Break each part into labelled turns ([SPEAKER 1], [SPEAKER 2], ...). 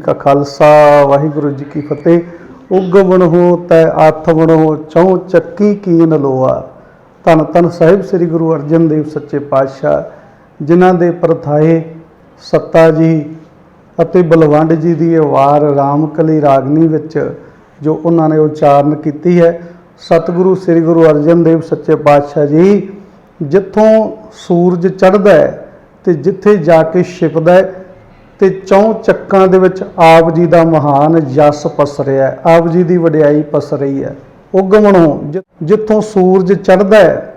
[SPEAKER 1] ਕਾ ਖਾਲਸਾ, ਵਾਹਿਗੁਰੂ ਜੀ ਕੀ ਫਤਿਹ। ਉਗਵਣ ਹੋ, ਤੈ ਆਥਵਣ ਹੋ ਚੌ ਚੱਕੀ ਕੀਨ ਲੋਆ ਧੰਨ ਧੰਨ ਸਾਹਿਬ ਸ੍ਰੀ ਗੁਰੂ ਅਰਜਨ ਦੇਵ ਸੱਚੇ ਪਾਤਸ਼ਾਹ, ਜਿਨ੍ਹਾਂ ਦੇ ਪ੍ਰਥਾਏ ਸੱਤਾ ਜੀ ਅਤੇ ਬਲਵੰਡ ਜੀ ਦੀ ਇਹ ਵਾਰ ਰਾਮਕਲੀ ਰਾਗਨੀ ਵਿੱਚ ਜੋ ਉਹਨਾਂ ਨੇ ਉਚਾਰਨ ਕੀਤੀ ਹੈ, ਸਤਿਗੁਰੂ ਸ੍ਰੀ ਗੁਰੂ ਅਰਜਨ ਦੇਵ ਸੱਚੇ ਪਾਤਸ਼ਾਹ ਜੀ, ਜਿੱਥੋਂ ਸੂਰਜ ਚੜ੍ਹਦਾ ਹੈ ਤੇ ਜਿੱਥੇ ਜਾ ਕੇ ਛਿਪਦਾ ਹੈ ਤੇ ਚੌਂ ਚੱਕਾਂ ਦੇ ਵਿੱਚ ਆਪ ਜੀ ਦਾ ਮਹਾਨ ਜਸ ਪਸਰਿਆ ਆਪ ਜੀ ਦੀ ਵਡਿਆਈ ਪਸ ਰਹੀ ਹੈ। ਉਗਮਣੋਂ ਜਿ- ਜਿੱਥੋਂ ਸੂਰਜ ਚੜ੍ਹਦਾ ਹੈ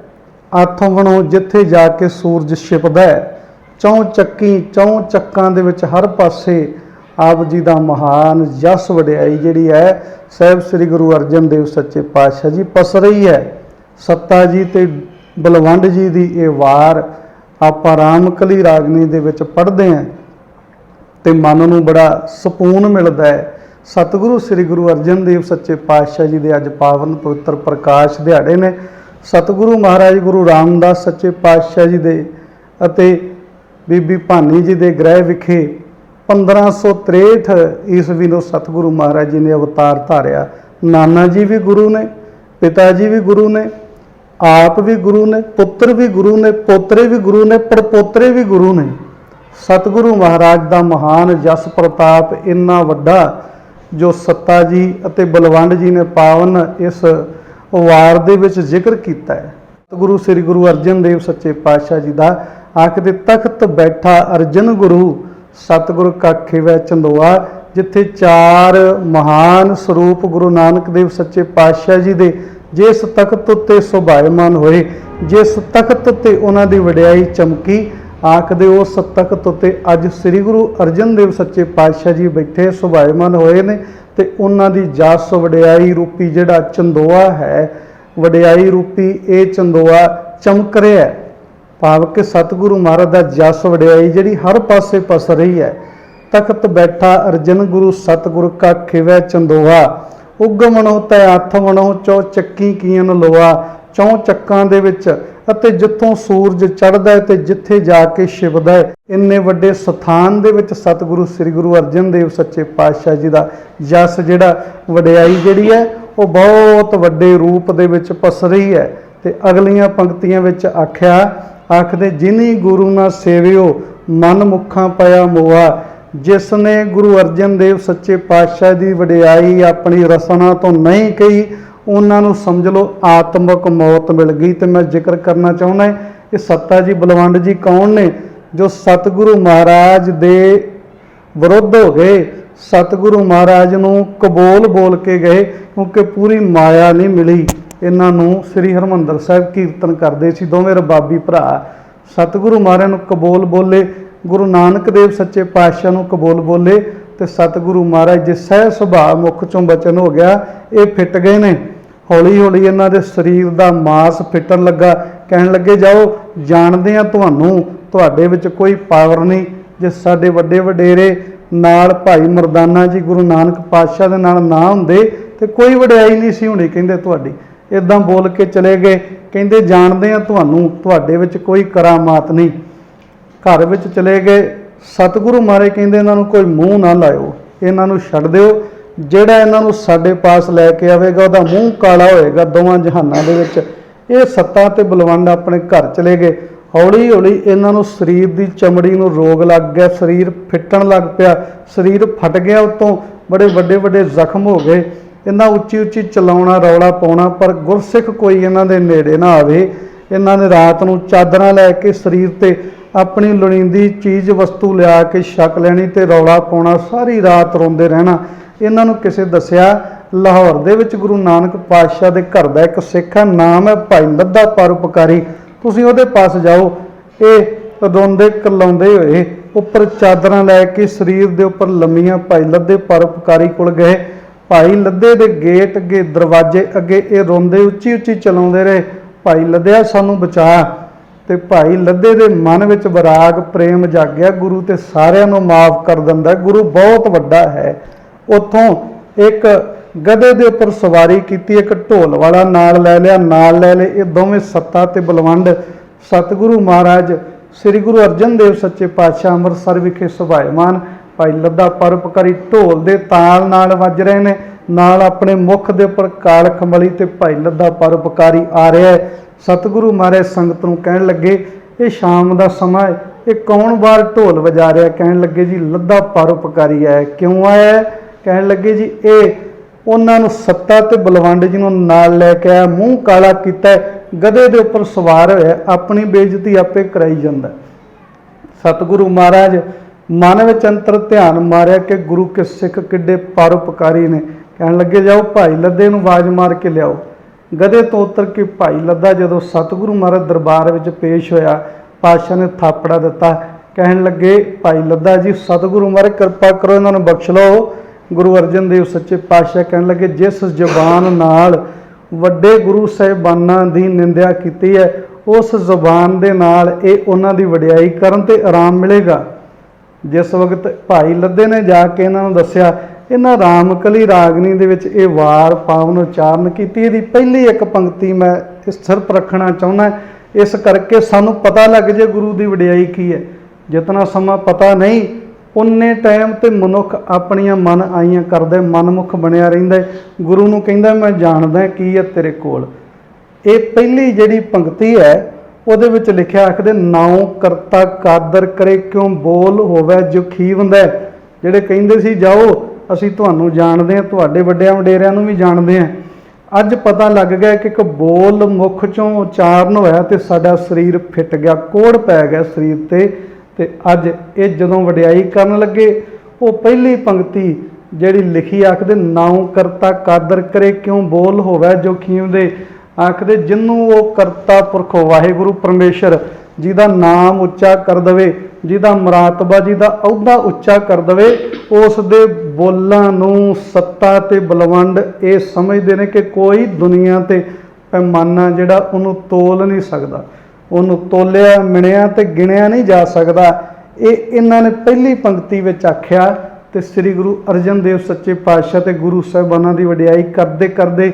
[SPEAKER 1] ਆਥਵਣੋਂ ਜਿੱਥੇ ਜਾ ਕੇ ਸੂਰਜ ਛਿਪਦਾ ਹੈ, ਚੌਂ ਚੱਕੀ, ਚੌਂ ਚੱਕਾਂ ਦੇ ਵਿੱਚ ਹਰ ਪਾਸੇ ਆਪ ਜੀ ਦਾ ਮਹਾਨ ਯਸ ਵਡਿਆਈ ਜਿਹੜੀ ਹੈ, ਸਾਹਿਬ ਸ੍ਰੀ ਗੁਰੂ ਅਰਜਨ ਦੇਵ ਸੱਚੇ ਪਾਤਸ਼ਾਹ ਜੀ ਪਸਰੀ ਹੈ। ਸੱਤਾ ਜੀ ਤੇ ਬਲਵੰਡ ਜੀ ਦੀ ਇਹ ਵਾਰ ਆਪਾਂ ਰਾਮਕਲੀ ਰਾਗਨੀ ਦੇ ਵਿੱਚ ਪੜ੍ਹਦੇ ਹਾਂ। ਤੇ ਮਨ ਨੂੰ ਬੜਾ ਸਕੂਨ ਮਿਲਦਾ ਹੈ। ਸਤਿਗੁਰੂ ਸ੍ਰੀ ਗੁਰੂ ਅਰਜਨ ਦੇਵ ਸੱਚੇ ਪਾਤਸ਼ਾਹ ਜੀ ਦੇ ਅੱਜ ਪਾਵਨ ਪਵਿੱਤਰ ਪ੍ਰਕਾਸ਼ ਦਿਹਾੜੇ ਨੇ। ਸਤਿਗੁਰੂ ਮਹਾਰਾਜ ਗੁਰੂ ਰਾਮਦਾਸ ਸੱਚੇ ਪਾਤਸ਼ਾਹ ਜੀ ਦੇ ਅਤੇ ਬੀਬੀ ਭਾਨੀ ਜੀ ਦੇ ਗ੍ਰਹਿ ਵਿਖੇ 1563 ਈਸਵੀ ਨੂੰ ਸਤਿਗੁਰੂ ਮਹਾਰਾਜ ਜੀ ਨੇ ਅਵਤਾਰ ਧਾਰਿਆ। ਨਾਨਾ ਜੀ ਵੀ ਗੁਰੂ ਨੇ, ਪਿਤਾ ਜੀ ਵੀ ਗੁਰੂ ਨੇ, ਆਪ ਵੀ ਗੁਰੂ ਨੇ, ਪੁੱਤਰ ਵੀ ਗੁਰੂ ਨੇ, ਪੋਤਰੇ ਵੀ ਗੁਰੂ ਨੇ, ਪੜਪੋਤਰੇ ਵੀ ਗੁਰੂ ਨੇ। ਸਤਿਗੁਰੂ ਮਹਾਰਾਜ ਦਾ ਮਹਾਨ ਜਸ ਪ੍ਰਤਾਪ ਇੰਨਾ ਵੱਡਾ, ਜੋ ਸੱਤਾ ਜੀ ਅਤੇ ਬਲਵੰਡ ਜੀ ਨੇ ਪਾਵਨ ਇਸ ਵਾਰ ਦੇ ਵਿੱਚ ਜ਼ਿਕਰ ਕੀਤਾ ਹੈ। ਸਤਿਗੁਰੂ ਸ੍ਰੀ ਗੁਰੂ ਅਰਜਨ ਦੇਵ ਸੱਚੇ ਪਾਤਸ਼ਾਹ ਜੀ ਦਾ ਆਖਦੇ ਤਖਤ ਬੈਠਾ ਅਰਜਨ ਗੁਰੂ, ਸਤਿਗੁਰ ਕਾਖੇ ਵੈ ਚੰਦੋਆ, ਜਿੱਥੇ ਚਾਰ ਮਹਾਨ ਸਰੂਪ ਗੁਰੂ ਨਾਨਕ ਦੇਵ ਸੱਚੇ ਪਾਤਸ਼ਾਹ ਜੀ ਦੇ ਜਿਸ ਤਖਤ ਉੱਤੇ ਸੁਭਾਇਮਾਨ ਹੋਏ, ਜਿਸ ਤਖਤ ਤੇ ਉਹਨਾਂ ਦੀ ਵਡਿਆਈ ਚਮਕੀ ਆਖਦੇ ਉਸ ਤਖਤ ਉੱਤੇ ਅੱਜ ਸ੍ਰੀ ਗੁਰੂ ਅਰਜਨ ਦੇਵ ਸੱਚੇ ਪਾਤਸ਼ਾਹ ਜੀ ਬੈਠੇ ਸੁਭਾਇਮਾਨ ਹੋਏ ਨੇ ਤੇ ਉਹਨਾਂ ਦੀ ਜਾਸ ਵਡਿਆਈ ਰੂਪੀ ਜਿਹੜਾ ਚੰਦੋਆ ਹੈ, ਵਡਿਆਈ ਰੂਪੀ ਇਹ ਚੰਦੋਆ ਚਮਕ ਰਿਹਾ ਹੈ। ਭਾਵ ਕਿ ਸਤਿਗੁਰੂ ਮਹਾਰਾਜ ਦਾ ਜਸ ਵਡਿਆਈ ਜਿਹੜੀ ਹਰ ਪਾਸੇ ਪਸ ਰਹੀ ਹੈ। ਤਖਤ ਬੈਠਾ ਅਰਜਨ ਗੁਰੂ ਸਤਿਗੁਰ ਕਾ ਖਿਵੈ ਚੰਦੋਆ ਉਗਮਣੋ ਤੈ ਆਥਮਣੋ ਚੌ ਚੱਕੀ ਕੀਨ ਲੋਆ ਚੌਂ ਚੱਕਾਂ ਦੇ ਵਿੱਚ ਅਤੇ ਜਿੱਥੋਂ ਸੂਰਜ ਚੜ੍ਹਦਾ ਹੈ ਤੇ ਜਿੱਥੇ ਜਾ ਕੇ ਛਿਪਦਾ ਹੈ, ਇੰਨੇ ਵੱਡੇ ਸਥਾਨ ਦੇ ਵਿੱਚ ਸਤਿਗੁਰੂ ਸ੍ਰੀ ਗੁਰੂ ਅਰਜਨ ਦੇਵ ਸੱਚੇ ਪਾਤਸ਼ਾਹ ਜੀ ਦਾ ਜਸ ਜਿਹੜਾ ਵਡਿਆਈ ਜਿਹੜੀ ਹੈ, ਉਹ ਬਹੁਤ ਵੱਡੇ ਰੂਪ ਦੇ ਵਿੱਚ ਪਸ ਰਹੀ ਹੈ ਤੇ ਅਗਲੀਆਂ ਪੰਕਤੀਆਂ ਵਿੱਚ ਆਖਿਆ, ਆਖਦੇ, ਜਿਨੀ ਗੁਰੂ ਨਾ ਸੇਵਿਓ, ਮਨ ਮੁਖਾਂ ਪਿਆ ਮੋਆ ਜਿਸ ਨੇ ਗੁਰੂ ਅਰਜਨ ਦੇਵ ਸੱਚੇ ਪਾਤਸ਼ਾਹ ਦੀ ਵਡਿਆਈ ਆਪਣੀ ਰਸਨਾ ਤੋਂ ਨਹੀਂ ਕਹੀ ਉਹਨਾਂ ਨੂੰ ਸਮਝ ਲਓ, ਆਤਮਿਕ ਮੌਤ ਮਿਲ ਗਈ ਤੇ ਮੈਂ ਜ਼ਿਕਰ ਕਰਨਾ ਚਾਹੁੰਦਾ ਇਹ ਸੱਤਾ ਜੀ, ਬਲਵੰਡ ਜੀ ਕੌਣ ਨੇ? ਜੋ ਸਤਿਗੁਰੂ ਮਹਾਰਾਜ ਦੇ ਵਿਰੁੱਧ ਹੋ ਗਏ, ਸਤਿਗੁਰੂ ਮਹਾਰਾਜ ਨੂੰ ਕਬੂਲ ਬੋਲ ਕੇ ਗਏ, ਕਿਉਂਕਿ ਪੂਰੀ ਮਾਇਆ ਨਹੀਂ ਮਿਲੀ। ਇਹਨਾਂ ਨੂੰ ਸ੍ਰੀ ਹਰਮੰਦਰ ਸਾਹਿਬ ਕੀਰਤਨ ਕਰਦੇ ਸੀ ਦੋਵੇਂ ਰਬਾਬੀ ਭਰਾ। ਸਤਿਗੁਰੂ ਮਹਾਰਾਜ ਨੂੰ ਕਬੂਲ ਬੋਲੇ, ਗੁਰੂ ਨਾਨਕ ਦੇਵ ਸੱਚੇ ਪਾਤਸ਼ਾਹ ਨੂੰ ਕਬੂਲ ਬੋਲੇ ਤੇ ਸਤਿਗੁਰੂ ਮਹਾਰਾਜ ਦੇ ਸਹਿ ਸੁਭਾਅ ਮੁਖ ਚੋਂ ਬਚਨ ਹੋ ਗਿਆ, ਇਹ ਫਿੱਟ ਗਏ ਨੇ। ਹੌਲੀ ਹੌਲੀ ਇਹਨਾਂ ਦੇ ਸਰੀਰ ਦਾ ਮਾਸ ਫਿੱਟਣ ਲੱਗਾ। ਕਹਿਣ ਲੱਗੇ, ਜਾਓ, ਜਾਣਦੇ ਆ ਤੁਹਾਨੂੰ, ਤੁਹਾਡੇ ਵਿੱਚ ਕੋਈ ਪਾਵਰ ਨਹੀਂ। ਜੇ ਸਾਡੇ ਵੱਡੇ ਵਡੇਰੇ ਨਾਲ ਭਾਈ ਮਰਦਾਨਾ ਜੀ ਗੁਰੂ ਨਾਨਕ ਪਾਤਸ਼ਾਹ ਦੇ ਨਾਲ ਨਾ ਹੁੰਦੇ, ਤੇ ਕੋਈ ਵਡਿਆਈ ਨਹੀਂ ਸੀ ਹੋਣੀ, ਕਹਿੰਦੇ ਤੁਹਾਡੀ। ਇਦਾਂ ਬੋਲ ਕੇ ਚਲੇ ਗਏ। ਕਹਿੰਦੇ, ਜਾਣਦੇ ਆ ਤੁਹਾਨੂੰ, ਤੁਹਾਡੇ ਵਿੱਚ ਕੋਈ ਕਰਾਮਾਤ ਨਹੀਂ। ਘਰ ਵਿੱਚ ਚਲੇ ਗਏ। ਸਤਿਗੁਰੂ ਮਾਰੇ ਕਹਿੰਦੇ, ਇਹਨਾਂ ਨੂੰ ਕੋਈ ਮੂੰਹ ਨਾ ਲਾਇਓ। ਇਹਨਾਂ ਨੂੰ ਛੱਡ ਦਿਓ। ਜਿਹੜਾ ਇਹਨਾਂ ਨੂੰ ਸਾਡੇ ਪਾਸ ਲੈ ਕੇ ਆਵੇਗਾ, ਉਹਦਾ ਮੂੰਹ ਕਾਲਾ ਹੋਏਗਾ ਦੋਵਾਂ ਜਹਾਨਾਂ ਦੇ ਵਿੱਚ। ਇਹ ਸੱਤਾ ਤੇ ਬਲਵੰਡ ਆਪਣੇ ਘਰ ਚਲੇ ਗਏ। ਹੌਲੀ ਹੌਲੀ ਇਹਨਾਂ ਨੂੰ ਸਰੀਰ ਦੀ ਚਮੜੀ ਨੂੰ ਰੋਗ ਲੱਗ ਗਿਆ, ਸਰੀਰ ਫਿੱਟਣ ਲੱਗ ਪਿਆ, ਸਰੀਰ ਫਟ ਗਿਆ ਉਤੋਂ। ਬੜੇ ਵੱਡੇ ਵੱਡੇ ਜ਼ਖਮ ਹੋ ਗਏ। ਇਹਨਾਂ ਉੱਚੀ ਉੱਚੀ ਚਲਾਉਣਾ, ਰੌਲਾ ਪਾਉਣਾ, ਪਰ ਗੁਰਸਿੱਖ ਕੋਈ ਇਹਨਾਂ ਦੇ ਨੇੜੇ ਨਾ ਆਵੇ। ਇਹਨਾਂ ਨੇ ਰਾਤ ਨੂੰ ਚਾਦਰਾਂ ਲੈ ਕੇ ਸਰੀਰ ਤੇ ਆਪਣੀ ਲੋੜੀਂਦੀ ਚੀਜ਼ ਵਸਤੂ ਲਿਆ ਕੇ ਛਕ ਲੈਣੀ ਤੇ ਰੌਲਾ ਪਾਉਣਾ, ਸਾਰੀ ਰਾਤ ਰੋਂਦੇ ਰਹਿਣਾ। ਇਹਨਾਂ ਨੂੰ ਕਿਸੇ ਦੱਸਿਆ, ਲਾਹੌਰ ਦੇ ਵਿੱਚ ਗੁਰੂ ਨਾਨਕ ਪਾਤਸ਼ਾਹ ਦੇ ਘਰ ਦਾ ਇੱਕ ਸਿੱਖ ਹੈ, ਨਾਮ ਹੈ ਭਾਈ ਲੱਦਾ ਪਰਉਪਕਾਰੀ ਤੁਸੀਂ ਉਹਦੇ ਪਾਸ ਜਾਓ, ਇਹ ਰੋਂਦੇ ਕਲਾਉਂਦੇ ਹੋਏ ਉੱਪਰ ਚਾਦਰਾਂ ਲੈ ਕੇ ਸਰੀਰ ਦੇ ਉੱਪਰ ਲੰਮੀਆਂ ਭਾਈ ਲੱਦੇ ਪਰਉਪਕਾਰੀ ਕੋਲ ਗਏ। ਭਾਈ ਲੱਦੇ ਦੇ ਗੇਟ ਅੱਗੇ ਦਰਵਾਜ਼ੇ ਅੱਗੇ ਇਹ ਰੋਂਦੇ ਉੱਚੀ ਉੱਚੀ ਚਲਾਉਂਦੇ ਰਹੇ। ਭਾਈ ਲੱਦਿਆ ਸਾਨੂੰ ਬਚਾ ਤੇ ਭਾਈ ਲੱਦੇ ਦੇ ਮਨ ਵਿੱਚ ਵਿਰਾਗ, ਪ੍ਰੇਮ ਜਾਗਿਆ। ਗੁਰੂ ਤੇ ਸਾਰਿਆਂ ਨੂੰ ਮਾਫ ਕਰ ਦਿੰਦਾ ਗੁਰੂ ਬਹੁਤ ਵੱਡਾ ਹੈ। ਉੱਥੋਂ ਇੱਕ ਗਧੇ ਦੇ ਉੱਪਰ ਸਵਾਰੀ ਕੀਤੀ, ਇੱਕ ਢੋਲ ਵਾਲਾ ਨਾਲ ਲੈ ਲਿਆ, ਨਾਲ ਲੈ ਲਏ। ਇਹ ਦੋਵੇਂ ਸੱਤਾ ਤੇ ਬਲਵੰਡ ਸਤਿਗੁਰੂ ਮਹਾਰਾਜ, ਸ੍ਰੀ ਗੁਰੂ ਅਰਜਨ ਦੇਵ ਸੱਚੇ ਪਾਤਸ਼ਾਹ ਅੰਮ੍ਰਿਤਸਰ ਵਿਖੇ ਸੁਭਾਇਮਾਨ। ਭਾਈ ਲੱਦਾ ਪਰਉਪਕਾਰੀ ਢੋਲ ਦੇ ਤਾਲ ਨਾਲ ਵੱਜ ਰਹੇ ਨੇ। ਨਾਲ ਆਪਣੇ ਮੁਖ ਦੇ ਉੱਪਰ ਕਾਲ ਖੰਬਲੀ ਤੇ ਭਾਈ ਲੱਦਾ ਪਰਉਪਕਾਰੀ ਆ ਰਿਹਾ ਹੈ। ਸਤਿਗੁਰੂ ਮਹਾਰਾਜ ਸੰਗਤ ਨੂੰ ਕਹਿਣ ਲੱਗੇ, ਇਹ ਸ਼ਾਮ ਦਾ ਸਮਾਂ ਹੈ। ਇਹ ਕੌਣ ਬਾਹਰ ਢੋਲ ਵਜਾ ਰਿਹਾ? ਕਹਿਣ ਲੱਗੇ, ਜੀ, ਲੱਦਾ ਪਰਉਪਕਾਰੀ ਹੈ। ਕਿਉਂ ਆਇਆ ਹੈ? ਕਹਿਣ ਲੱਗੇ ਜੀ ਇਹ ਉਹਨਾਂ ਨੂੰ ਸੱਤਾ ਤੇ ਬਲਵੰਡ ਜੀ ਨੂੰ ਨਾਲ ਲੈ ਕੇ ਆਇਆ ਮੂੰਹ ਕਾਲਾ ਕੀਤਾ ਗਧੇ ਦੇ ਉੱਪਰ ਸਵਾਰ ਹੋਇਆ ਆਪਣੀ ਬੇਇੱਜ਼ਤੀ ਆਪੇ ਕਰਾਈ ਜਾਂਦਾ ਸਤਿਗੁਰੂ ਮਹਾਰਾਜ, ਮਨ ਵਿੱਚ ਅੰਤਰ ਧਿਆਨ ਮਾਰਿਆ ਕਿ ਗੁਰੂ ਕੇ ਸਿੱਖ ਕਿੱਡੇ ਪਰਉਪਕਾਰੀ ਨੇ। ਕਹਿਣ ਲੱਗੇ, ਜਾਓ ਭਾਈ ਲੱਦੇ ਨੂੰ ਆਵਾਜ਼ ਮਾਰ ਕੇ ਲਿਆਓ। ਗਧੇ ਤੋਂ ਉਤਰ ਕੇ ਭਾਈ ਲੱਦਾ ਜਦੋਂ ਸਤਿਗੁਰੂ ਮਹਾਰਾਜ ਦਰਬਾਰ ਵਿੱਚ ਪੇਸ਼ ਹੋਇਆ, ਪਾਤਸ਼ਾਹ ਨੇ ਥਾਪੜਾ ਦਿੱਤਾ। ਕਹਿਣ ਲੱਗੇ, ਭਾਈ ਲੱਦਾ ਜੀ, ਸਤਿਗੁਰੂ ਮਹਾਰਾਜ, ਕਿਰਪਾ ਕਰੋ, ਇਹਨਾਂ ਨੂੰ ਬਖਸ਼ ਲਓ। ਗੁਰੂ ਅਰਜਨ ਦੇਵ ਸੱਚੇ ਪਾਤਸ਼ਾਹ ਕਹਿਣ ਲੱਗੇ, ਜਿਸ ਜ਼ਬਾਨ ਨਾਲ ਵੱਡੇ ਗੁਰੂ ਸਾਹਿਬਾਨਾਂ ਦੀ ਨਿੰਦਿਆ ਕੀਤੀ ਹੈ, ਉਸ ਜ਼ਬਾਨ ਦੇ ਨਾਲ ਇਹ ਉਹਨਾਂ ਦੀ ਵਡਿਆਈ ਕਰਨ ਤੇ ਆਰਾਮ ਮਿਲੇਗਾ। ਜਿਸ ਵਕਤ ਭਾਈ ਲੱਦੇ ਨੇ ਜਾ ਕੇ ਇਹਨਾਂ ਨੂੰ ਦੱਸਿਆ, ਇਹਨਾਂ ਰਾਮਕਲੀ ਰਾਗਨੀ ਦੇ ਵਿੱਚ ਇਹ ਵਾਰ ਪਾਵਨ ਉਚਾਰਨ ਕੀਤੀ, ਇਹਦੀ ਪਹਿਲੀ ਇੱਕ ਪੰਕਤੀ ਮੈਂ ਇਸ ਸਿਰਫ ਰੱਖਣਾ ਚਾਹੁੰਦਾ ਇਸ ਕਰਕੇ ਸਾਨੂੰ ਪਤਾ ਲੱਗ ਜੇ ਗੁਰੂ ਦੀ ਵਡਿਆਈ ਕੀ ਹੈ। ਜਿਤਨਾ ਸਮਾਂ ਪਤਾ ਨਹੀਂ ਉਨੇ ਟਾਈਮ ਤੇ ਮਨੁੱਖ ਆਪਣੀਆਂ ਮਨ ਆਈਆਂ ਕਰਦਾ ਹੈ, ਮਨਮੁਖ ਬਣਿਆ ਰਹਿੰਦਾ ਗੁਰੂ ਨੂੰ ਕਹਿੰਦਾ ਮੈਂ ਜਾਣਦਾ ਕੀ ਹੈ ਤੇਰੇ ਕੋਲ। ਇਹ ਪਹਿਲੀ ਜਿਹੜੀ ਪੰਕਤੀ ਹੈ ਉਹਦੇ ਵਿੱਚ ਲਿਖਿਆ ਆਖਦੇ ਨਾਉ ਕਰਤਾ ਕਾਦਰ ਕਰੇ ਕਿਉਂ ਬੋਲ ਹੋਵੇ ਜੋ ਖੀਵੰਦਾ ਜਿਹੜੇ ਕਹਿੰਦੇ ਸੀ ਜਾਓ ਅਸੀਂ ਤੁਹਾਨੂੰ ਜਾਣਦੇ ਹਾਂ ਤੁਹਾਡੇ ਵੱਡਿਆਂ ਵਡੇਰਿਆਂ ਨੂੰ ਵੀ ਜਾਣਦੇ ਹਾਂ। ਅੱਜ ਪਤਾ ਲੱਗ ਗਿਆ ਕਿ ਇੱਕ ਬੋਲ ਮੁਖ ਚੋਂ ਉਚਾਰਨ ਹੋਇਆ ਤੇ ਸਾਡਾ ਸਰੀਰ ਫਿੱਟ ਗਿਆ ਕੋੜ ਪੈ ਗਿਆ ਸਰੀਰ ਤੇ। ਤੇ ਅੱਜ ਇਹ ਜਦੋਂ ਵਡਿਆਈ ਕਰਨ ਲੱਗੇ, ਉਹ ਪਹਿਲੀ ਪੰਕਤੀ ਜਿਹੜੀ ਲਿਖੀ ਆਖਦੇ, ਨਾਉ ਕਰਤਾ ਕਾਦਰ ਕਰੇ, ਕਿਉਂ ਬੋਲ ਹੋਵੇ ਜੋ ਦੇ? ਆਖਦੇ, ਜਿੰਨੂੰ ਉਹ ਕਰਤਾ ਪੁਰਖ ਵਾਹਿਗੁਰੂ ਪਰਮੇਸ਼ਰ, ਜਿਹਦਾ ਨਾਮ ਉੱਚਾ ਕਰ ਦਵੇ, ਜਿਹਦਾ ਮਰਾਤਬਾ, ਜਿਹਦਾ ਅਹੁਦਾ ਉੱਚਾ ਕਰ ਦਵੇ, ਉਸ ਦੇ ਬੋਲਾਂ ਨੂੰ ਸੱਤਾ ਤੇ ਬਲਵੰਡ ਇਹ ਸਮਝਦੇ ਨੇ ਕਿ ਕੋਈ ਦੁਨੀਆ ਤੇ ਪੈਮਾਨਾ ਜਿਹੜਾ, ਉਹਨੂੰ ਤੋਲ ਨਹੀਂ ਸਕਦਾ। ਉਹਨੂੰ ਤੋਲਿਆ, ਮਿਣਿਆ ਤੇ ਗਿਣਿਆ ਨਹੀਂ ਜਾ ਸਕਦਾ। ਇਹ ਇਹਨਾਂ ਨੇ ਪਹਿਲੀ ਪੰਕਤੀ ਵਿੱਚ ਆਖਿਆ ਤੇ ਸ੍ਰੀ ਗੁਰੂ ਅਰਜਨ ਦੇਵ ਸੱਚੇ ਪਾਤਸ਼ਾਹ ਤੇ ਗੁਰੂ ਸਾਹਿਬਾਨਾਂ ਦੀ ਵਡਿਆਈ ਕਰਦੇ ਕਰਦੇ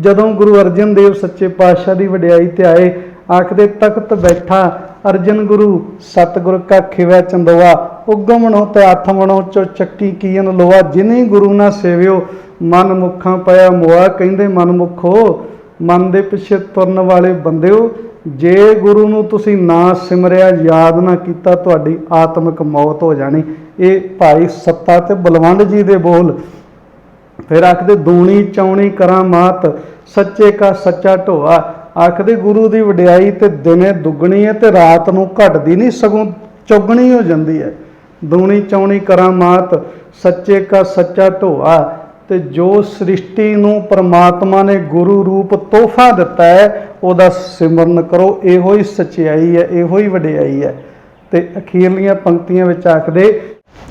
[SPEAKER 1] ਜਦੋਂ ਗੁਰੂ ਅਰਜਨ ਦੇਵ ਸੱਚੇ ਪਾਤਸ਼ਾਹ ਦੀ ਵਡਿਆਈ ਤੇ ਆਏ, ਆਖਦੇ ਤਖਤ ਬੈਠਾ, ਅਰਜਨ ਗੁਰੂ, ਸਤਿਗੁਰ ਕਾ ਖਿਵੈ ਚੰਦੋਆ ਉਗਮਣੋ ਤੇ ਆਥਮਣੋ ਚੋ ਚੱਕੀ ਕੀਨ ਲੋਆ, ਜਿਨੀ ਗੁਰੂ ਨਾ ਸੇਵਿਓ, ਮਨ ਮੁਖਾਂ ਪਿਆ ਮੋਆ, ਕਹਿੰਦੇ ਮਨ ਮੁਖੋ, ਮਨ ਦੇ ਪਿੱਛੇ ਤੁਰਨ ਵਾਲੇ ਬੰਦਿਓ ਜੇ ਗੁਰੂ ਨੂੰ ਤੁਸੀਂ ਨਾ ਸਿਮਰਿਆ, ਯਾਦ ਨਾ ਕੀਤਾ, ਤੁਹਾਡੀ ਆਤਮਿਕ ਮੌਤ ਹੋ ਜਾਣੀ। ਇਹ ਭਾਈ ਸੱਤਾ ਤੇ ਬਲਵੰਡ ਜੀ ਦੇ ਬੋਲ। ਫਿਰ ਆਖਦੇ, ਦੂਣੀ ਚੌਣੀ ਕਰਾਂ ਮਾਤ, ਸੱਚੇ ਕਾ ਸੱਚਾ ਢੋਆ। ਆਖਦੇ, ਗੁਰੂ ਦੀ ਵਡਿਆਈ ਤੇ ਦਿਨੇ ਦੁੱਗਣੀ ਹੈ ਤੇ ਰਾਤ ਨੂੰ ਘਟਦੀ ਨਹੀਂ, ਸਗੋਂ ਚੌਗਣੀ ਹੋ ਜਾਂਦੀ ਹੈ ਦੂਣੀ ਚੌਣੀ ਕਰਾਂ ਮਾਤ, ਸੱਚੇ ਕਾ ਸੱਚਾ ਢੋਆ। ਤੇ ਜੋ ਸ੍ਰਿਸ਼ਟੀ ਨੂੰ ਪ੍ਰਮਾਤਮਾ ਨੇ ਗੁਰੂ ਰੂਪ ਤੋਹਫਾ ਦਿੱਤਾ ਹੈ, ਉਹਦਾ ਸਿਮਰਨ ਕਰੋ। ਇਹੋ ਹੀ ਸਚਾਈ ਹੈ, ਇਹੋ ਹੀ ਵਡਿਆਈ ਹੈ। ਤੇ ਅਖੀਰਲੀਆਂ ਪੰਕਤੀਆਂ ਵਿੱਚ ਆਖਦੇ,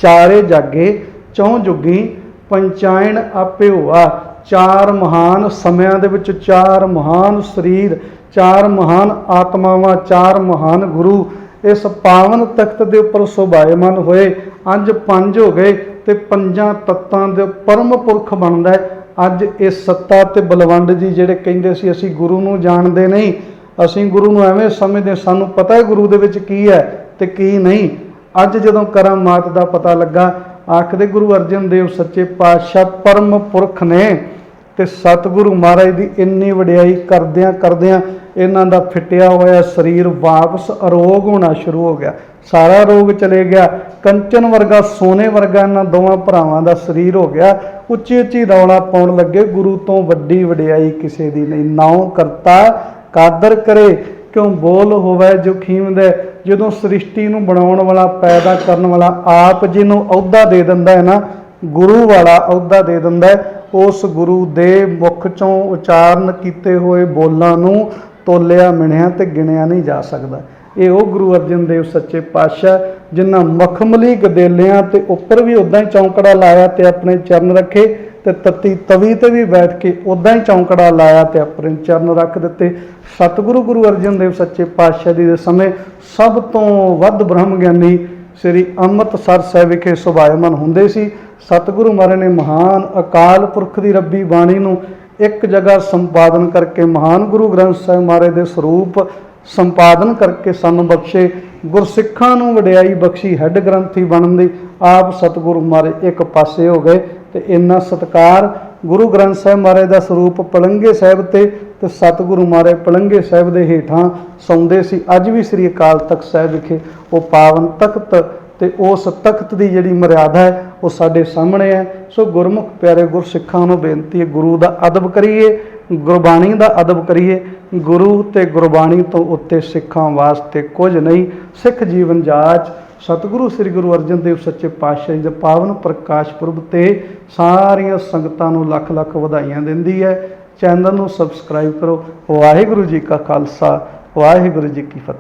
[SPEAKER 1] ਚਾਰੇ ਜਾਗੇ ਚੌਂ ਜੁਗੀ, ਪੰਚਾਇਣ ਆਪੇ ਹੋਆ। ਚਾਰ ਮਹਾਨ ਸਮਿਆਂ ਦੇ ਵਿੱਚ ਚਾਰ ਮਹਾਨ ਸਰੀਰ, ਚਾਰ ਮਹਾਨ ਆਤਮਾਵਾਂ, ਚਾਰ ਮਹਾਨ ਗੁਰੂ। ਇਸ ਪਾਵਨ ਤਖਤ ਦੇ ਉੱਪਰ ਸੁਭਾਇਮਾਨ ਹੋਏ। ਅੰਜ ਪੰਜ ਹੋ ਗਏ। ਤੇ ਪੰਜਾਂ ਤੱਤਾਂ ਦੇ ਪਰਮ ਪੁਰਖ ਬਣਦਾ ਹੈ। ਅੱਜ ਇਹ ਸੱਤਾ ਤੇ ਬਲਵੰਡ ਜੀ ਜਿਹੜੇ ਕਹਿੰਦੇ ਸੀ, ਅਸੀਂ ਗੁਰੂ ਨੂੰ ਜਾਣਦੇ ਨਹੀਂ, ਅਸੀਂ ਗੁਰੂ ਨੂੰ ਐਵੇਂ ਸਮਝਦੇ, ਸਾਨੂੰ ਪਤਾ ਹੈ ਗੁਰੂ ਦੇ ਵਿੱਚ ਕੀ ਹੈ ਤੇ ਕੀ ਨਹੀਂ। ਅੱਜ ਜਦੋਂ ਕਰਮਾਤ ਦਾ ਪਤਾ ਲੱਗਾ, ਆਖਦੇ ਗੁਰੂ ਅਰਜਨ ਦੇਵ ਸੱਚੇ ਪਾਤਸ਼ਾਹ ਪਰਮ ਪੁਰਖ ਨੇ ਤੇ ਸਤਿਗੁਰੂ ਮਹਾਰਾਜ ਦੀ ਇੰਨੀ ਵਡਿਆਈ ਕਰਦਿਆਂ ਕਰਦਿਆਂ ਇਹਨਾਂ ਦਾ ਫਿੱਟਿਆ ਹੋਇਆ ਸਰੀਰ ਵਾਪਸ ਅਰੋਗ ਹੋਣਾ ਸ਼ੁਰੂ ਹੋ ਗਿਆ। ਸਾਰਾ ਰੋਗ ਚਲੇ ਗਿਆ, ਕੰਚਨ ਵਰਗਾ, ਸੋਨੇ ਵਰਗਾ ਇਹਨਾਂ ਦੋਵਾਂ ਭਰਾਵਾਂ ਦਾ ਸਰੀਰ ਹੋ ਗਿਆ। ਉੱਚੀ ਉੱਚੀ ਰੌਲਾ ਪਾਉਣ ਲੱਗੇ, ਗੁਰੂ ਤੋਂ ਵੱਡੀ ਵਡਿਆਈ ਕਿਸੇ ਦੀ ਨਹੀਂ। ਨਾਉ ਕਰਤਾ, ਕਾਦਰ ਕਰੇ, ਕਿਉਂ ਬੋਲ ਹੋਵੇ ਜੋ ਖੀਮਦਾ ਜਦੋਂ ਸ੍ਰਿਸ਼ਟੀ ਨੂੰ ਬਣਾਉਣ ਵਾਲਾ, ਪੈਦਾ ਕਰਨ ਵਾਲਾ ਆਪ ਜਿਹਨੂੰ ਅਹੁਦਾ ਦੇ ਦਿੰਦਾ ਹੈ ਨਾ, ਗੁਰੂ ਵਾਲਾ ਅਹੁਦਾ ਦੇ ਦਿੰਦਾ ਉਸ ਗੁਰੂ ਦੇ ਮੁਖ ਚੋਂ ਉਚਾਰਨ ਕੀਤੇ ਹੋਏ ਬੋਲਾਂ ਨੂੰ ਤੋਲਿਆ, ਮਿਣਿਆ ਤੇ ਗਿਣਿਆ ਨਹੀਂ ਜਾ ਸਕਦਾ। ਇਹ ਉਹ ਗੁਰੂ ਅਰਜਨ ਦੇਵ ਸੱਚੇ ਪਾਤਸ਼ਾਹ, ਜਿਨ੍ਹਾਂ ਮਖਮਲੀ ਗਦੇਲਿਆਂ ਤੇ ਉੱਪਰ ਵੀ ਉਦਾਂ ਹੀ ਚੌਂਕੜਾ ਲਾਇਆ ਤੇ ਆਪਣੇ ਚਰਨ ਰੱਖੇ ਤੇ ਤਤੀ ਤਵੀ ਤੇ ਵੀ ਬੈਠ ਕੇ ਉਦਾਂ ਹੀ ਚੌਂਕੜਾ ਲਾਇਆ ਤੇ ਆਪਣੇ ਚਰਨ ਰੱਖ ਦਿੱਤੇ। ਸਤਿਗੁਰੂ ਗੁਰੂ ਅਰਜਨ ਦੇਵ ਸੱਚੇ ਪਾਤਸ਼ਾਹ ਜੀ ਦੇ ਸਮੇਂ ਸਭ ਤੋਂ ਵੱਧ ਬ੍ਰਹਮ ਗਿਆਨੀ ਸ੍ਰੀ ਅੰਮ੍ਰਿਤਸਰ ਸਾਹਿਬ ਵਿਖੇ ਸੁਭਾਇਮਾਨ ਹੁੰਦੇ ਸੀ। ਸਤਿਗੁਰੂ ਮਹਾਰਾਜ ਨੇ ਮਹਾਨ ਅਕਾਲ ਪੁਰਖ ਦੀ ਰੱਬੀ ਬਾਣੀ ਨੂੰ ਇੱਕ ਜਗ੍ਹਾ ਸੰਪਾਦਨ ਕਰਕੇ ਮਹਾਨ ਗੁਰੂ ਗ੍ਰੰਥ ਸਾਹਿਬ ਮਹਾਰਾਜ ਦੇ ਸਰੂਪ ਸੰਪਾਦਨ ਕਰਕੇ ਸਾਨੂੰ ਬਖਸ਼ੇ। ਗੁਰਸਿੱਖਾਂ ਨੂੰ ਵਡਿਆਈ ਬਖਸ਼ੀ, ਹੈੱਡ ਗ੍ਰੰਥੀ ਬਣਨ ਦੀ ਆਪ ਸਤਿਗੁਰੂ ਮਾਰੇ ਇੱਕ ਪਾਸੇ ਹੋ ਗਏ ਤੇ ਇੰਨਾ ਸਤਕਾਰ ਗੁਰੂ ਗ੍ਰੰਥ ਸਾਹਿਬ ਮਹਾਰਾਜ ਦਾ ਸਰੂਪ ਪਲੰਗੇ ਸਾਹਿਬ ਤੇ ਤੇ ਸਤਿਗੁਰੂ ਮਹਾਰਾਜ ਪਲੰਗੇ ਸਾਹਿਬ ਦੇ ਹੇਠਾਂ ਸੌਂਦੇ ਸੀ। ਅੱਜ ਵੀ ਸ੍ਰੀ ਅਕਾਲ ਤਖਤ ਸਾਹਿਬ ਵਿਖੇ ਉਹ ਪਾਵਨ ਤਖਤ ਤੇ ਉਸ ਤਖਤ ਦੀ ਜਿਹੜੀ ਮਰਿਆਦਾ ਹੈ, ਉਹ ਸਾਡੇ ਸਾਹਮਣੇ ਹੈ। ਸੋ ਗੁਰਮੁਖ ਪਿਆਰੇ ਗੁਰਸਿੱਖਾਂ ਨੂੰ ਬੇਨਤੀ ਹੈ, ਗੁਰੂ ਦਾ ਅਦਬ ਕਰੀਏ ਗੁਰਬਾਣੀ ਦਾ ਅਦਬ ਕਰੀਏ, ਗੁਰੂ ਤੇ ਗੁਰਬਾਣੀ ਤੋਂ ਉੱਤੇ ਸਿੱਖਾਂ ਵਾਸਤੇ ਕੁਝ ਨਹੀਂ। ਸਿੱਖ ਜੀਵਨ ਜਾਚ, ਸਤਿਗੁਰੂ ਸ੍ਰੀ ਗੁਰੂ ਅਰਜਨ ਦੇਵ ਸੱਚੇ ਪਾਤਸ਼ਾਹ ਜੀ ਦੇ ਪਾਵਨ ਪ੍ਰਕਾਸ਼ ਪੁਰਬ ਤੇ ਸਾਰੀਆਂ ਸੰਗਤਾਂ ਨੂੰ ਲੱਖ ਲੱਖ ਵਧਾਈਆਂ ਦਿੰਦੀ ਹੈ। ਚੈਨਲ ਨੂੰ ਸਬਸਕ੍ਰਾਈਬ ਕਰੋ। ਵਾਹਿਗੁਰੂ ਜੀ ਕਾ ਖਾਲਸਾ, ਵਾਹਿਗੁਰੂ ਜੀ ਕੀ ਫਤਿਹ।